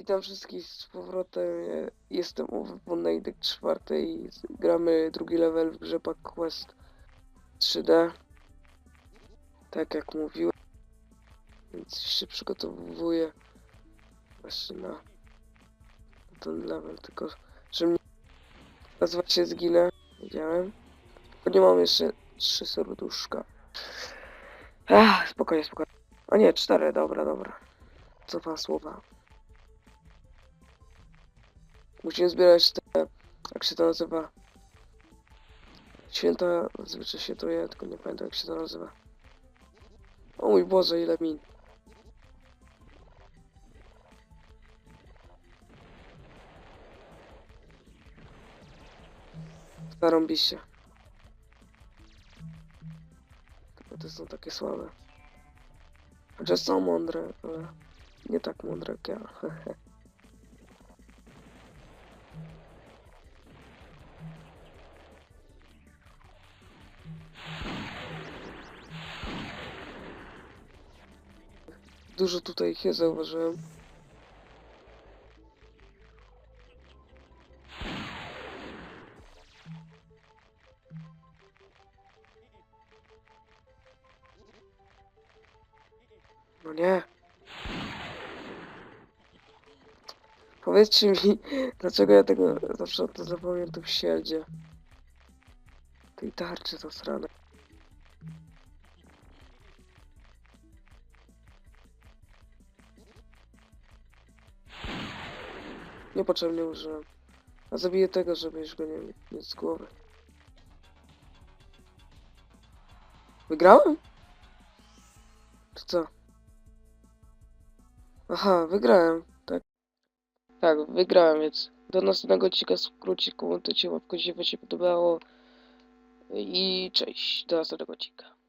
Witam wszystkich z powrotem. Jestem u Wonnejdek 4 i gramy drugi level w grze Pack Quest 3D. Tak jak mówiłem. Więc się przygotowuję właśnie na ten level. Tylko, że mnie nazywać się zginę. Wiedziałem. Tylko nie mam jeszcze trzy serduszka. Ach, spokojnie, spokojnie. A nie, cztery, dobra, dobra. Cofam słowa. Musimy zbierać te, jak się to nazywa. Święta, zazwyczaj się to je, tylko nie pamiętam jak się to nazywa. O mój Boże, ile min. Zarąbiście. Te są takie słabe. Chociaż są mądre, ale nie tak mądre jak ja. Dużo tutaj ich jest, zauważyłem. No nie. Powiedzcie mi, dlaczego ja tego zawsze to zapamiętam w siedzie. Tej tarczy zasrane. Niepotrzebnie użyłem. A zabiję tego, żeby już go nie mieć z głowy. Wygrałem? Czy co? Aha, wygrałem, tak. Tak, wygrałem, więc do następnego odcinka skróci komentujcie łapkę, jeśli się podobało. I cześć, do następnego odcinka.